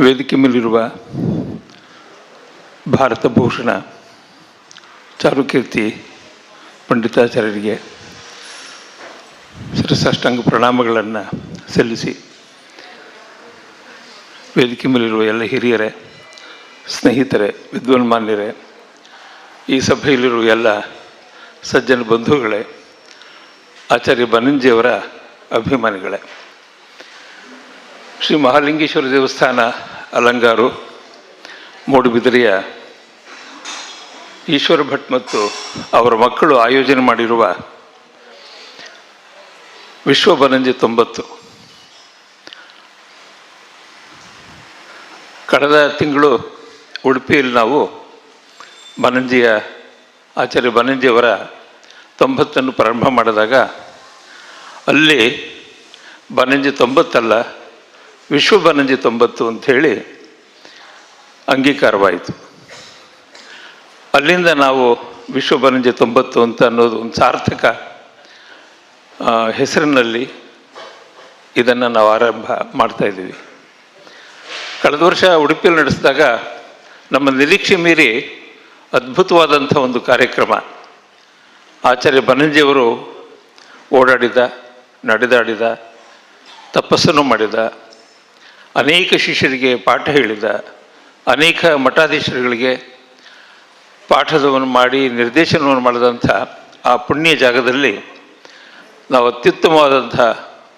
ವೇದಿಕೆ ಮೇಲಿರುವ ಭಾರತ ಭೂಷಣ ಚಾರುಕೀರ್ತಿ ಪಂಡಿತಾಚಾರ್ಯರಿಗೆ ಸರಸಾಷ್ಟಾಂಗ ಪ್ರಣಾಮಗಳನ್ನು ಸಲ್ಲಿಸಿ ವೇದಿಕೆ ಮೇಲಿರುವ ಎಲ್ಲ ಹಿರಿಯರೇ, ಸ್ನೇಹಿತರೇ, ವಿದ್ವಾನ್ಮಾನ್ಯರೇ, ಈ ಸಭೆಯಲ್ಲಿರುವ ಎಲ್ಲ ಸಜ್ಜನ ಬಂಧುಗಳೇ, ಆಚಾರ್ಯ ಬನಂಜಿಯವರ ಅಭಿಮಾನಿಗಳೇ. ಶ್ರೀ ಮಹಾಲಿಂಗೇಶ್ವರ ದೇವಸ್ಥಾನ ಅಲಂಗಾರು, ಮೂಡುಬಿದಿರೆಯ ಈಶ್ವರ ಭಟ್ ಮತ್ತು ಅವರ ಮಕ್ಕಳು ಆಯೋಜನೆ ಮಾಡಿರುವ ವಿಶ್ವ ಬನಂಜಿ ತೊಂಬತ್ತು. ಕಳೆದ ತಿಂಗಳು ಉಡುಪಿಯಲ್ಲಿ ನಾವು ಬನಂಜಿಯ ಆಚಾರ್ಯ ಬನಂಜಿಯವರ ತೊಂಬತ್ತನ್ನು ಪ್ರಾರಂಭ ಮಾಡಿದಾಗ ಅಲ್ಲಿ ಬನಂಜಿ ತೊಂಬತ್ತಲ್ಲ ವಿಶ್ವ ಬನಂಜಿ ತೊಂಬತ್ತು ಅಂಥೇಳಿ ಅಂಗೀಕಾರವಾಯಿತು. ಅಲ್ಲಿಂದ ನಾವು ವಿಶ್ವ ಬನಂಜಿ ತೊಂಬತ್ತು ಅಂತ ಅನ್ನೋದು ಒಂದು ಸಾರ್ಥಕ ಹೆಸರಿನಲ್ಲಿ ಇದನ್ನು ನಾವು ಆರಂಭ ಮಾಡ್ತಾ ಇದ್ದೀವಿ. ಕಳೆದ ವರ್ಷ ಉಡುಪಿಯಲ್ಲಿ ನಡೆಸಿದಾಗ ನಮ್ಮ ನಿರೀಕ್ಷೆ ಮೀರಿ ಅದ್ಭುತವಾದಂಥ ಒಂದು ಕಾರ್ಯಕ್ರಮ. ಆಚಾರ್ಯ ಬನಂಜಿಯವರು ಓಡಾಡಿದ, ನಡೆದಾಡಿದ, ತಪಸ್ಸನ್ನು ಮಾಡಿದ ಅನೇಕ ಶಿಷ್ಯರಿಗೆ ಪಾಠ ಹೇಳಿದ, ಅನೇಕ ಮಠಾಧೀಶರುಗಳಿಗೆ ಪಾಠದವನ್ನು ಮಾಡಿ, ನಿರ್ದೇಶನವನ್ನು ಮಾಡಿದಂಥ ಆ ಪುಣ್ಯ ಜಾಗದಲ್ಲಿ ನಾವು ಅತ್ಯುತ್ತಮವಾದಂಥ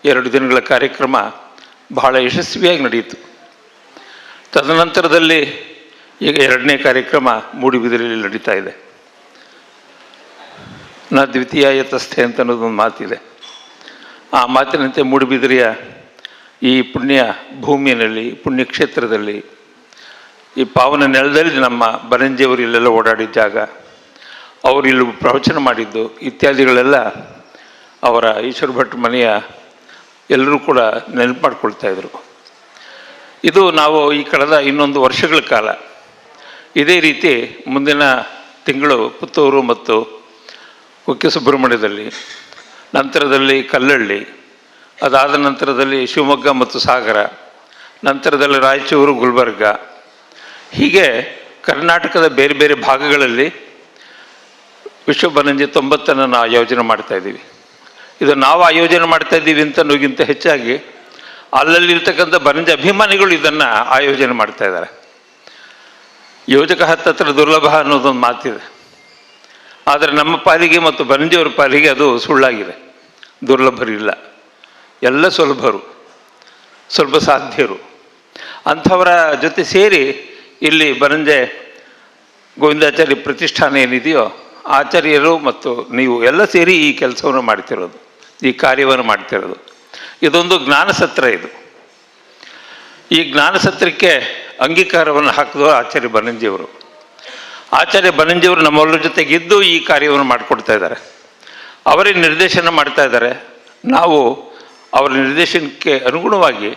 ಎರಡು ದಿನಗಳ ಕಾರ್ಯಕ್ರಮ ಬಹಳ ಯಶಸ್ವಿಯಾಗಿ ನಡೆಯಿತು. ತದನಂತರದಲ್ಲಿ ಈಗ ಎರಡನೇ ಕಾರ್ಯಕ್ರಮ ಮೂಡಿಬಿದಿರೆಯಲ್ಲಿ ನಡೀತಾ ಇದೆ. ನಾ ದ್ವಿತೀಯ ಯತಸ್ಥೆ ಅಂತ ಅನ್ನೋದೊಂದು ಮಾತಿದೆ. ಆ ಮಾತಿನಂತೆ ಮೂಡುಬಿದಿರೆಯ ಈ ಪುಣ್ಯ ಭೂಮಿಯಲ್ಲಿ ಪುಣ್ಯಕ್ಷೇತ್ರದಲ್ಲಿ ಈ ಪಾವನ ನೆಲದಲ್ಲಿ ನಮ್ಮ ಬರಂಜಿಯವರು ಇಲ್ಲೆಲ್ಲ ಓಡಾಡಿದ ಜಾಗ, ಅವರು ಇಲ್ಲಿ ಪ್ರವಚನ ಮಾಡಿದ್ದು, ಇತ್ಯಾದಿಗಳೆಲ್ಲ ಅವರ ಈಶ್ವರ ಭಟ್ ಮನೆಯ ಎಲ್ಲರೂ ಕೂಡ ನೆನಪು ಮಾಡ್ಕೊಳ್ತಾ ಇದ್ರು. ಇದು ನಾವು ಈ ಕಳೆದ ಇನ್ನೊಂದು ವರ್ಷಗಳ ಕಾಲ. ಇದೇ ರೀತಿ ಮುಂದಿನ ತಿಂಗಳು ಪುತ್ತೂರು ಮತ್ತು ಕುಕ್ಕೆ ಸುಬ್ರಹ್ಮಣ್ಯದಲ್ಲಿ, ನಂತರದಲ್ಲಿ ಕಲ್ಲಳ್ಳಿ ಅದಾದ ನಂತರದಲ್ಲಿ ಶಿವಮೊಗ್ಗ ಮತ್ತು ಸಾಗರ, ನಂತರದಲ್ಲಿ ರಾಯಚೂರು, ಗುಲ್ಬರ್ಗ. ಹೀಗೆ ಕರ್ನಾಟಕದ ಬೇರೆ ಬೇರೆ ಭಾಗಗಳಲ್ಲಿ ವಿಶ್ವ ಬನಂಜಿ ತೊಂಬತ್ತನ್ನು ನಾವು ಆಯೋಜನೆ ಮಾಡ್ತಾ ಇದ್ದೀವಿ. ಇದು ನಾವು ಆಯೋಜನೆ ಮಾಡ್ತಾ ಇದ್ದೀವಿ ಅಂತ ನೋಗಿಂತ ಹೆಚ್ಚಾಗಿ ಅಲ್ಲಲ್ಲಿರ್ತಕ್ಕಂಥ ಬನಂಜಿ ಅಭಿಮಾನಿಗಳು ಇದನ್ನು ಆಯೋಜನೆ ಮಾಡ್ತಾ ಇದ್ದಾರೆ. ಯೋಜಕ ಹತ್ತತ್ರ ದುರ್ಲಭ ಅನ್ನೋದೊಂದು ಮಾತಿದೆ. ಆದರೆ ನಮ್ಮ ಪಾಲಿಗೆ ಮತ್ತು ಬನಂಜಿಯವರ ಪಾಲಿಗೆ ಅದು ಸುಳ್ಳಾಗಿದೆ. ದುರ್ಲಭರಿಲ್ಲ. ಎಲ್ಲ ಸುಲಭರು ಸುಲಭ ಸಾಧ್ಯರು. ಅಂಥವರ ಜೊತೆ ಸೇರಿ ಇಲ್ಲಿ ಬನಂಜೆ ಗೋವಿಂದಾಚಾರ್ಯ ಪ್ರತಿಷ್ಠಾನ ಏನಿದೆಯೋ, ಆಚಾರ್ಯರು ಮತ್ತು ನೀವು ಎಲ್ಲ ಸೇರಿ ಈ ಕೆಲಸವನ್ನು ಮಾಡ್ತಿರೋದು, ಈ ಕಾರ್ಯವನ್ನು ಮಾಡ್ತಿರೋದು. ಇದೊಂದು ಜ್ಞಾನಸತ್ರ ಇದು. ಈ ಜ್ಞಾನಸತ್ರಕ್ಕೆ ಅಂಗೀಕಾರವನ್ನು ಹಾಕಿದವರು ಆಚಾರ್ಯ ಬನಂಜಿಯವರು. ಆಚಾರ್ಯ ಬನಂಜಿಯವರು ನಮ್ಮೆಲ್ಲರ ಜೊತೆಗಿದ್ದು ಈ ಕಾರ್ಯವನ್ನು ಮಾಡಿಕೊಡ್ತಾ ಇದ್ದಾರೆ. ಅವರೇ ನಿರ್ದೇಶನ ಮಾಡ್ತಾ ಇದ್ದಾರೆ. ನಾವು ಅವರ ನಿರ್ದೇಶನಕ್ಕೆ ಅನುಗುಣವಾಗಿ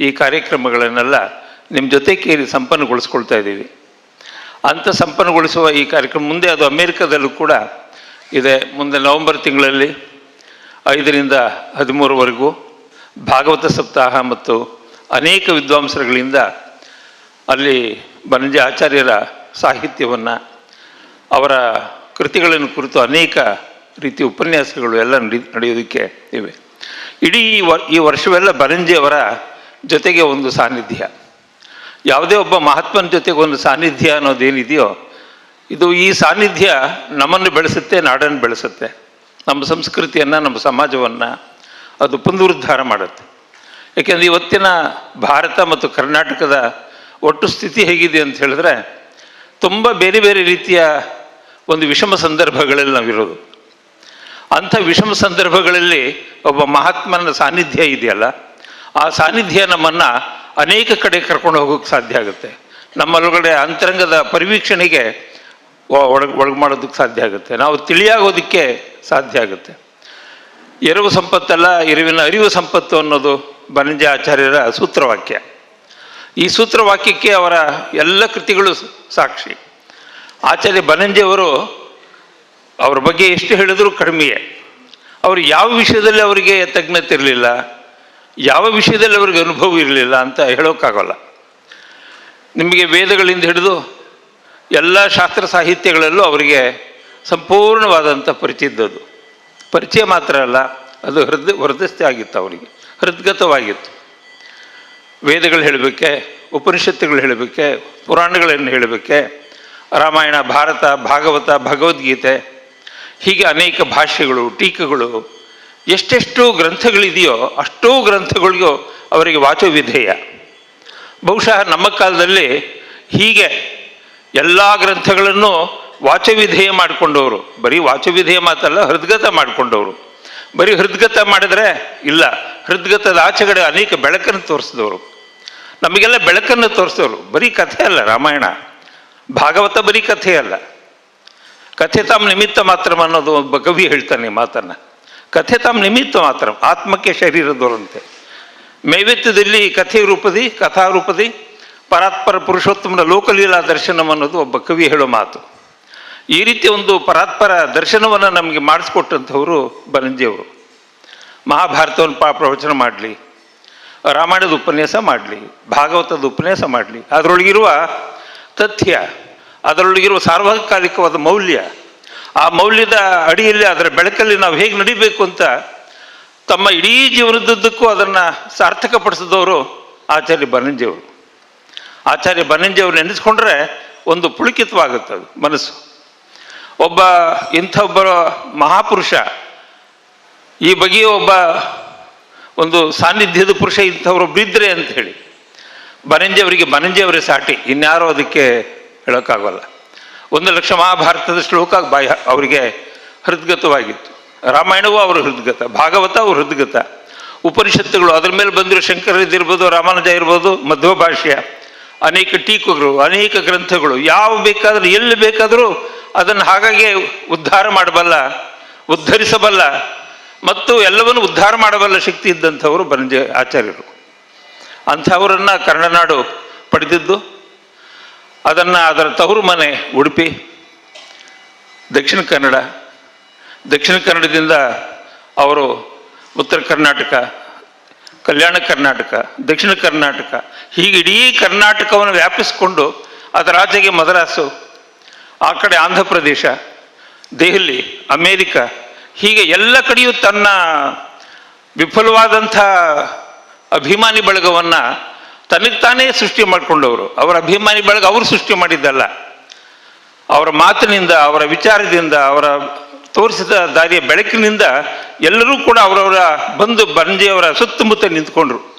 ಈ ಕಾರ್ಯಕ್ರಮಗಳನ್ನೆಲ್ಲ ನಿಮ್ಮ ಜೊತೆ ಕೇರಿ ಸಂಪನ್ನಗೊಳಿಸ್ಕೊಳ್ತಾ ಇದ್ದೀವಿ. ಅಂಥ ಸಂಪನ್ನಗೊಳಿಸುವ ಈ ಕಾರ್ಯಕ್ರಮ ಮುಂದೆ ಅದು ಅಮೇರಿಕಾದಲ್ಲೂ ಕೂಡ ಇದೆ. ಮುಂದೆ ನವೆಂಬರ್ ತಿಂಗಳಲ್ಲಿ ಐದರಿಂದ ಹದಿಮೂರವರೆಗೂ ಭಾಗವತ ಸಪ್ತಾಹ ಮತ್ತು ಅನೇಕ ವಿದ್ವಾಂಸರುಗಳಿಂದ ಅಲ್ಲಿ ಬನಂಜಿ ಆಚಾರ್ಯರ ಸಾಹಿತ್ಯವನ್ನು, ಅವರ ಕೃತಿಗಳನ್ನು ಕುರಿತು ಅನೇಕ ರೀತಿಯ ಉಪನ್ಯಾಸಗಳು ಎಲ್ಲ ನಡಿ, ನಡೆಯೋದಕ್ಕೆ ಇವೆ. ಇಡೀ ಈ ವರ್, ಈ ವರ್ಷವೆಲ್ಲ ಬರಂಜಿಯವರ ಜೊತೆಗೆ ಒಂದು ಸಾನ್ನಿಧ್ಯ. ಯಾವುದೇ ಒಬ್ಬ ಮಹಾತ್ಮನ ಜೊತೆಗೆ ಒಂದು ಸಾನ್ನಿಧ್ಯ ಅನ್ನೋದೇನಿದೆಯೋ, ಇದು ಈ ಸಾನ್ನಿಧ್ಯ ನಮ್ಮನ್ನು ಬೆಳೆಸುತ್ತೆ, ನಾಡನ್ನು ಬೆಳೆಸುತ್ತೆ. ನಮ್ಮ ಸಂಸ್ಕೃತಿಯನ್ನು, ನಮ್ಮ ಸಮಾಜವನ್ನು ಅದು ಪುನರುದ್ಧಾರ ಮಾಡುತ್ತೆ. ಯಾಕೆಂದರೆ ಇವತ್ತಿನ ಭಾರತ ಮತ್ತು ಕರ್ನಾಟಕದ ಒಟ್ಟು ಸ್ಥಿತಿ ಹೇಗಿದೆ ಅಂತ ಹೇಳಿದ್ರೆ, ತುಂಬ ಬೇರೆ ಬೇರೆ ರೀತಿಯ ಒಂದು ವಿಷಮ ಸಂದರ್ಭಗಳಲ್ಲಿ ನಾವಿರೋದು. ಅಂಥ ವಿಷಮ ಸಂದರ್ಭಗಳಲ್ಲಿ ಒಬ್ಬ ಮಹಾತ್ಮನ ಸಾನ್ನಿಧ್ಯ ಇದೆಯಲ್ಲ, ಆ ಸಾನ್ನಿಧ್ಯ ನಮ್ಮನ್ನು ಅನೇಕ ಕಡೆ ಕರ್ಕೊಂಡು ಹೋಗೋಕ್ಕೆ ಸಾಧ್ಯ ಆಗುತ್ತೆ. ನಮ್ಮೊಳಗಡೆ ಅಂತರಂಗದ ಪರಿವೀಕ್ಷಣೆಗೆ ಒಳಗೆ ಒಳಗೆ ಮಾಡೋದಕ್ಕೆ ಸಾಧ್ಯ ಆಗುತ್ತೆ. ನಾವು ತಿಳಿಯಾಗೋದಕ್ಕೆ ಸಾಧ್ಯ ಆಗುತ್ತೆ. ಎರವು ಸಂಪತ್ತಲ್ಲ ಎರವಿನ ಅರಿವು ಸಂಪತ್ತು ಅನ್ನೋದು ಬನಂಜ ಆಚಾರ್ಯರ ಸೂತ್ರವಾಕ್ಯ. ಈ ಸೂತ್ರವಾಕ್ಯಕ್ಕೆ ಅವರ ಎಲ್ಲ ಕೃತಿಗಳು ಸಾಕ್ಷಿ. ಆಚಾರ್ಯ ಬನಂಜಿಯವರು ಅವ್ರ ಬಗ್ಗೆ ಎಷ್ಟು ಹೇಳಿದರೂ ಕಡಿಮೆಯೇ. ಅವರು ಯಾವ ವಿಷಯದಲ್ಲಿ ಅವರಿಗೆ ತಜ್ಞತೆ ಇರಲಿಲ್ಲ ಯಾವ ವಿಷಯದಲ್ಲಿ ಅವ್ರಿಗೆ ಅನುಭವ ಇರಲಿಲ್ಲ ಅಂತ ಹೇಳೋಕ್ಕಾಗಲ್ಲ. ನಿಮಗೆ ವೇದಗಳಿಂದ ಹಿಡಿದು ಎಲ್ಲ ಶಾಸ್ತ್ರ ಸಾಹಿತ್ಯಗಳಲ್ಲೂ ಅವರಿಗೆ ಸಂಪೂರ್ಣವಾದಂಥ ಪರಿಚಯ ಇದ್ದದ್ದು ಪರಿಚಯ ಮಾತ್ರ ಅಲ್ಲ, ಅದು ಹೃದಯ ವೃದ್ಧಸ್ಥೆ ಆಗಿತ್ತು ಅವರಿಗೆ, ಹೃದ್ಗತವಾಗಿತ್ತು. ವೇದಗಳು ಹೇಳಬೇಕೆ, ಉಪನಿಷತ್ತುಗಳು ಹೇಳಬೇಕೆ, ಪುರಾಣಗಳನ್ನು ಹೇಳಬೇಕೆ, ರಾಮಾಯಣ, ಭಾರತ, ಭಾಗವತ, ಭಗವದ್ಗೀತೆ ಹೀಗೆ ಅನೇಕ ಭಾಷೆಗಳು, ಟೀಕೆಗಳು, ಎಷ್ಟೆಷ್ಟು ಗ್ರಂಥಗಳಿದೆಯೋ, ಅಷ್ಟೂ ಗ್ರಂಥಗಳಿಗೂ ಅವರಿಗೆ ವಾಚವಿಧೇಯ. ಬಹುಶಃ ನಮ್ಮ ಕಾಲದಲ್ಲಿ ಹೀಗೆ ಎಲ್ಲ ಗ್ರಂಥಗಳನ್ನು ವಾಚವಿಧೇಯ ಮಾಡಿಕೊಂಡವರು. ಬರೀ ವಾಚವಿಧೇಯ ಮಾತಲ್ಲ, ಹೃದ್ಗತ ಮಾಡಿಕೊಂಡವರು. ಬರೀ ಹೃದ್ಗತ ಮಾಡಿದ್ರೆ ಇಲ್ಲ, ಹೃದ್ಗತದ ಆಚೆಗಡೆ ಅನೇಕ ಬೆಳಕನ್ನು ತೋರಿಸಿದವರು. ನಮಗೆಲ್ಲ ಬೆಳಕನ್ನು ತೋರಿಸಿದವರು. ಬರೀ ಕಥೆ ಅಲ್ಲ ರಾಮಾಯಣ. ಭಾಗವತ ಬರೀ ಕಥೆ ಅಲ್ಲ. ಕಥೆ ತಾಮ್ ನಿಮಿತ್ತ ಮಾತ್ರ ಅನ್ನೋದು ಒಬ್ಬ ಕವಿ ಹೇಳ್ತಾನೆ ಮಾತನ್ನು ಮಾತನ್ನ. ಕಥೆ ತಾಮ್ ನಿಮಿತ್ತ ಮಾತ್ರ, ಆತ್ಮಕ್ಕೆ ಶರೀರದವರಂತೆ ಮೇವೆತ್ತದಲ್ಲಿ ಕಥೆ ರೂಪದಿ, ಕಥಾ ರೂಪದಿ, ಪರಾತ್ಪರ ಪುರುಷೋತ್ತಮನ ಲೋಕಲೀಲಾ ದರ್ಶನ ಅನ್ನೋದು ಒಬ್ಬ ಕವಿ ಹೇಳೋ ಮಾತು. ಈ ರೀತಿ ಒಂದು ಪರಾತ್ಪರ ದರ್ಶನವನ್ನು ನಮಗೆ ಮಾಡಿಸ್ಕೊಟ್ಟಂಥವರು ಬನಂಜಿಯವರು. ಮಹಾಭಾರತವನ್ನು ಪಾ ಪ್ರವಚನ ಮಾಡಲಿ, ರಾಮಾಯಣದ ಉಪನ್ಯಾಸ ಮಾಡಲಿ, ಭಾಗವತದ ಉಪನ್ಯಾಸ ಮಾಡಲಿ, ಅದರೊಳಗಿರುವ ತಥ್ಯ ಅದರೊಳಗಿರುವ ಸಾರ್ವಕಾಲಿಕವಾದ ಮೌಲ್ಯ, ಆ ಮೌಲ್ಯದ ಅಡಿಯಲ್ಲಿ ಅದರ ಬೆಳಕಲ್ಲಿ ನಾವು ಹೇಗೆ ನಡಿಬೇಕು ಅಂತ ತಮ್ಮ ಇಡೀ ಜೀವನದುದ್ದಕ್ಕೂ ಅದನ್ನು ಸಾರ್ಥಕಪಡಿಸಿದವರು ಆಚಾರ್ಯ ಬನಂಜಿಯವರು. ಆಚಾರ್ಯ ಬನಂಜಿಯವರು ನೆನೆಸ್ಕೊಂಡ್ರೆ ಒಂದು ಪುಳಕಿತವಾಗುತ್ತೆ ಅದು ಮನಸ್ಸು. ಒಬ್ಬ ಇಂಥ ಒಬ್ಬ ಮಹಾಪುರುಷ, ಈ ಬಗೆಯ ಒಬ್ಬ ಒಂದು ಸಾನ್ನಿಧ್ಯದ ಪುರುಷ ಇಂಥವ್ರು ಬಿದ್ದರೆ ಅಂತ ಹೇಳಿ, ಬನಂಜಿಯವರಿಗೆ ಬನಂಜಿಯವರೇ ಸಾಟಿ, ಇನ್ಯಾರೋ ಅದಕ್ಕೆ ಹೇಳೋಕ್ಕಾಗಲ್ಲ. ಒಂದು ಲಕ್ಷ ಮಹಾಭಾರತದ ಶ್ಲೋಕ ಬಾಯ ಅವರಿಗೆ ಹೃದ್ಗತವಾಗಿತ್ತು. ರಾಮಾಯಣವೂ ಅವರು ಹೃದ್ಗತ ಭಾಗವತ ಅವರು ಹೃದ್ಗತ. ಉಪನಿಷತ್ತುಗಳು ಅದ್ರ ಮೇಲೆ ಬಂದಿರೋ ಶಂಕರದಿರ್ಬೋದು ರಾಮಾನುಜ ಇರ್ಬೋದು, ಮಧ್ವ ಭಾಷ್ಯ, ಅನೇಕ ಟೀಕುಗಳು, ಅನೇಕ ಗ್ರಂಥಗಳು, ಯಾವ ಬೇಕಾದರೂ, ಎಲ್ಲಿ ಬೇಕಾದರೂ ಅದನ್ನು ಹಾಗಾಗಿ ಉದ್ಧಾರ ಮಾಡಬಲ್ಲ, ಉದ್ಧರಿಸಬಲ್ಲ ಮತ್ತು ಎಲ್ಲವನ್ನು ಉದ್ಧಾರ ಮಾಡಬಲ್ಲ ಶಕ್ತಿ ಇದ್ದಂಥವರು ಬನಂಜ ಆಚಾರ್ಯರು. ಅಂಥವರನ್ನು ಕನ್ನಡನಾಡು ಪಡೆದಿದ್ದು ಅದನ್ನು ಅದರ ತವರು ಮನೆ, ಉಡುಪಿ, ದಕ್ಷಿಣ ಕನ್ನಡ. ದಕ್ಷಿಣ ಕನ್ನಡದಿಂದ ಅವರು ಉತ್ತರ ಕರ್ನಾಟಕ, ಕಲ್ಯಾಣ ಕರ್ನಾಟಕ, ದಕ್ಷಿಣ ಕರ್ನಾಟಕ, ಹೀಗೆ ಇಡೀ ಕರ್ನಾಟಕವನ್ನು ವ್ಯಾಪಿಸಿಕೊಂಡು ಅದರ ಆಚೆಗೆ ಮದ್ರಾಸು, ಆ ಕಡೆ ಆಂಧ್ರ ಪ್ರದೇಶ, ದೆಹಲಿ, ಅಮೇರಿಕ, ಹೀಗೆ ಎಲ್ಲ ಕಡೆಯೂ ತನ್ನ ವಿಫಲವಾದಂಥ ಅಭಿಮಾನಿ ಬಳಗವನ್ನು ತನಗೆ ತಾನೇ ಸೃಷ್ಟಿ ಮಾಡಿಕೊಂಡವರು. ಅವರ ಅಭಿಮಾನಿ ಬಳಗ ಅವರು ಸೃಷ್ಟಿ ಮಾಡಿದ್ದಲ್ಲ. ಅವರ ಮಾತಿನಿಂದ, ಅವರ ವಿಚಾರದಿಂದ, ಅವರ ತೋರಿಸಿದ ದಾರಿಯ ಬೆಳಕಿನಿಂದ ಎಲ್ಲರೂ ಕೂಡ ಅವರವರ ಬಂದು ಬಂಜಿಯವರ ಸುತ್ತಮುತ್ತ ನಿಂತ್ಕೊಂಡ್ರು.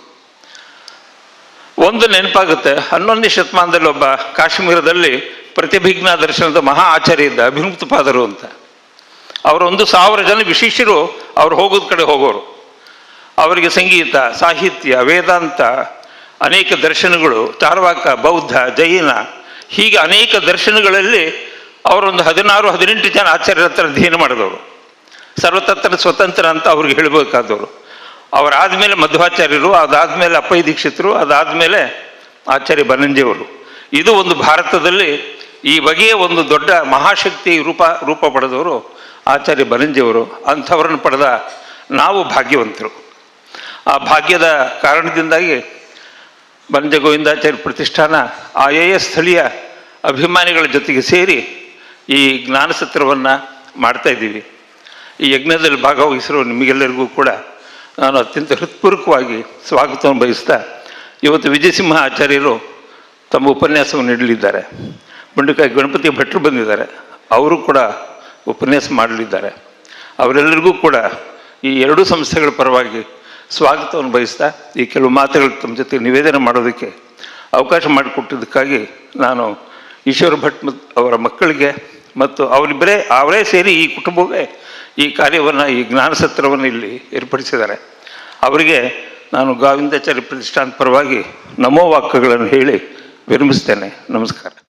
ಒಂದು ನೆನಪಾಗುತ್ತೆ. ಹನ್ನೊಂದನೇ ಶತಮಾನದಲ್ಲಿ ಒಬ್ಬ ಕಾಶ್ಮೀರದಲ್ಲಿ ಪ್ರತಿಭಿಜ್ಞಾ ದರ್ಶನದ ಮಹಾ ಆಚಾರ್ಯ ಇದ್ದ ಅಭಿಮುಕ್ತಪಾದರು ಅಂತ. ಅವರ ಒಂದು ಸಾವಿರ ಜನ ವಿಶೇಷರು ಅವ್ರು ಹೋಗೋದ ಕಡೆ ಹೋಗೋರು. ಅವರಿಗೆ ಸಂಗೀತ, ಸಾಹಿತ್ಯ, ವೇದಾಂತ ಅನೇಕ ದರ್ಶನಗಳು ಧಾರವಾಕ ಬೌದ್ಧ, ಜೈನ, ಹೀಗೆ ಅನೇಕ ದರ್ಶನಗಳಲ್ಲಿ ಅವರೊಂದು ಹದಿನಾರು, ಹದಿನೆಂಟು ಜನ ಆಚಾರ್ಯರ ಹತ್ರ ಅಧ್ಯಯನ ಮಾಡಿದವರು. ಸರ್ವತಂತ್ರ ಸ್ವತಂತ್ರ ಅಂತ ಅವ್ರಿಗೆ ಹೇಳಬೇಕಾದವರು. ಅವರಾದಮೇಲೆ ಮಧ್ವಾಚಾರ್ಯರು, ಅದಾದಮೇಲೆ ಅಪ್ಪಯ್ಯ ದೀಕ್ಷಿತರು, ಅದಾದಮೇಲೆ ಆಚಾರ್ಯ ಬನಂಜಿಯವರು. ಇದು ಒಂದು ಭಾರತದಲ್ಲಿ ಈ ಬಗೆಯ ಒಂದು ದೊಡ್ಡ ಮಹಾಶಕ್ತಿ ರೂಪ ರೂಪ ಪಡೆದವರು ಆಚಾರ್ಯ ಬನಂಜಿಯವರು. ಅಂಥವರನ್ನು ಪಡೆದ ನಾವು ಭಾಗ್ಯವಂತರು. ಆ ಭಾಗ್ಯದ ಕಾರಣದಿಂದಾಗಿ ಬಂಜ ಗೋವಿಂದಾಚಾರ್ಯ ಪ್ರತಿಷ್ಠಾನ ಆಯೆಯ ಸ್ಥಳೀಯ ಅಭಿಮಾನಿಗಳ ಜೊತೆಗೆ ಸೇರಿ ಈ ಜ್ಞಾನಸತ್ರವನ್ನು ಮಾಡ್ತಾ ಇದ್ದೀವಿ. ಈ ಯಜ್ಞದಲ್ಲಿ ಭಾಗವಹಿಸಿರೋ ನಿಮಗೆಲ್ಲರಿಗೂ ಕೂಡ ನಾನು ಅತ್ಯಂತ ಹೃತ್ಪೂರ್ವಕವಾಗಿ ಸ್ವಾಗತವನ್ನು ಬಯಸ್ತಾ ಇವತ್ತು ವಿಜಯಸಿಂಹ ಆಚಾರ್ಯರು ತಮ್ಮ ಉಪನ್ಯಾಸವನ್ನು ನೀಡಲಿದ್ದಾರೆ. ಬಂಡುಕಾಯಿ ಗಣಪತಿ ಭಟ್ರು ಬಂದಿದ್ದಾರೆ. ಅವರು ಕೂಡ ಉಪನ್ಯಾಸ ಮಾಡಲಿದ್ದಾರೆ. ಅವರೆಲ್ಲರಿಗೂ ಕೂಡ ಈ ಎರಡೂ ಸಂಸ್ಥೆಗಳ ಪರವಾಗಿ ಸ್ವಾಗತವನ್ನು ಬಯಸ್ತಾ ಈ ಕೆಲವು ಮಾತುಗಳು ತಮ್ಮ ಜೊತೆ ನಿವೇದನೆ ಮಾಡೋದಕ್ಕೆ ಅವಕಾಶ ಮಾಡಿಕೊಟ್ಟಿದ್ದಕ್ಕಾಗಿ ನಾನು ಈಶ್ವರ ಭಟ್ ಅವರ ಮಕ್ಕಳಿಗೆ ಮತ್ತು ಅವರಿಬ್ಬರೇ, ಅವರೇ ಸೇರಿ ಈ ಕುಟುಂಬವೇ ಈ ಕಾರ್ಯವನ್ನು, ಈ ಜ್ಞಾನ ಸತ್ರವನ್ನು ಇಲ್ಲಿ ಏರ್ಪಡಿಸಿದ್ದಾರೆ. ಅವರಿಗೆ ನಾನು ಗೋವಿಂದಾಚಾರ್ಯ ಪ್ರತಿಷ್ಠಾನ ಪರವಾಗಿ ನಮೋ ವಾಕ್ಯಗಳನ್ನು ಹೇಳಿ ವಿರಮಿಸ್ತೇನೆ ನಮಸ್ಕಾರ.